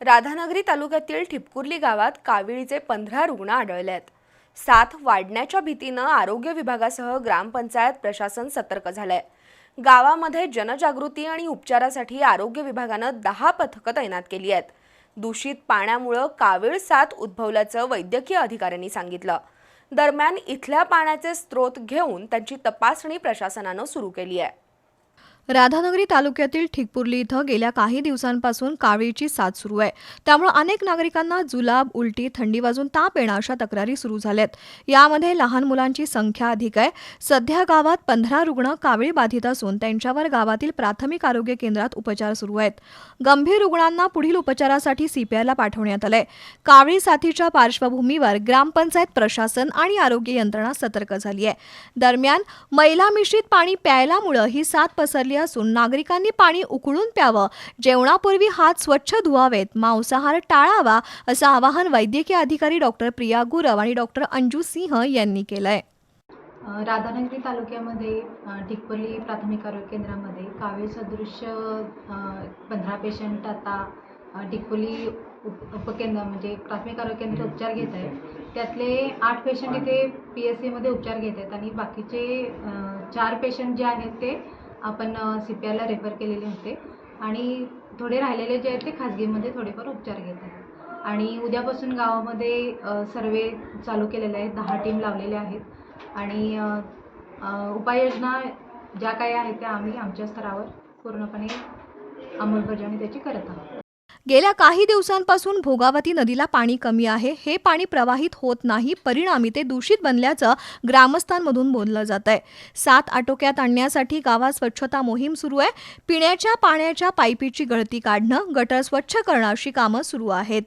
राधानगरी तालुक्यातील ठिपकुर्ली गावात काविळीचे पंधरा रुग्ण आढळले आहेत साथ वाढण्याच्या भीतीनं आरोग्य विभागासह ग्रामपंचायत प्रशासन सतर्क झालंय. गावामध्ये जनजागृती आणि उपचारासाठी आरोग्य विभागानं दहा पथकं तैनात केली आहेत. दूषित पाण्यामुळं कावीळ साथ उद्भवल्याचं वैद्यकीय अधिकाऱ्यांनी सांगितलं. दरम्यान इथल्या पाण्याचे स्रोत घेऊन त्यांची तपासणी प्रशासनानं सुरू केली आहे. राधानगरी तालुक्यातील ठिकपुर्ली इथं गेल्या काही दिवसांपासून कावीळीची साथ सुरू आहे. त्यामुळे अनेक नागरिकांना जुलाब उलटी थंडी वाजून ताप येणं अशा तक्रारी सुरू झाल्यात. यामध्ये लहान मुलांची संख्या अधिक आहे. सध्या गावात पंधरा रुग्ण कावीळ बाधित असून त्यांच्यावर गावातील प्राथमिक आरोग्य केंद्रात उपचार सुरू आहेत. गंभीर रुग्णांना पुढील उपचारासाठी सीपीआयला पाठवण्यात आलंय. कावळी साथीच्या पार्श्वभूमीवर ग्रामपंचायत प्रशासन आणि आरोग्य यंत्रणा सतर्क झाली आहे. दरम्यान मैला मिश्रित पाणी प्यायल्यामुळं ही साथ पसरली असून नागरिकांनी पाणी उकळून प्यावं. जेवणापूर्वी हात स्वच्छ धुवावेत. मांसाहार टाळावा असं आवाहन वैद्यकीय अधिकारी डॉक्टर प्रिया गुरव आणि डॉक्टर अंजू सिंह यांनी केलंय. राधानगरी तालुक्यामध्ये अ, प्राथमिक आरोग्य केंद्रामध्ये कावीळ सदृश पंधरा पेशंट आता अ, उप उपकेंद्र म्हणजे प्राथमिक आरोग्य केंद्र उपचार घेत आहेत. त्यातले आठ पेशंट इथे पी एस सीमध्ये उपचार घेत आहेत आणि बाकीचे चार पेशंट जे आहेत ते आपण सी पी आयला रेफर केलेले होते. आणि थोडे राहिलेले जे आहेत ते खाजगीमध्ये थोडेफार उपचार घेत आहेत. आणि उद्यापासून गावामध्ये सर्वे चालू केलेले आहेत. दहा टीम लावलेल्या आहेत. आणि उपाययोजना ज्या काही आहेत त्या आम्ही आमच्या स्तरावर पूर्णपणे अंमलबजावणी त्याची करत आहोत. गेल्या काही दिवसांपासून भोगावती नदीला पाणी कमी आहे. हे पाणी प्रवाहित होत नाही. परिणामी ते दूषित बनल्याचं ग्रामस्थांमधून बोललं जात आहे. सात आटोक्यात आणण्यासाठी गावात स्वच्छता मोहीम सुरू आहे. पिण्याच्या पाण्याच्या पाईपीची गळती काढणं गटर स्वच्छ करणं अशी कामं सुरू आहेत.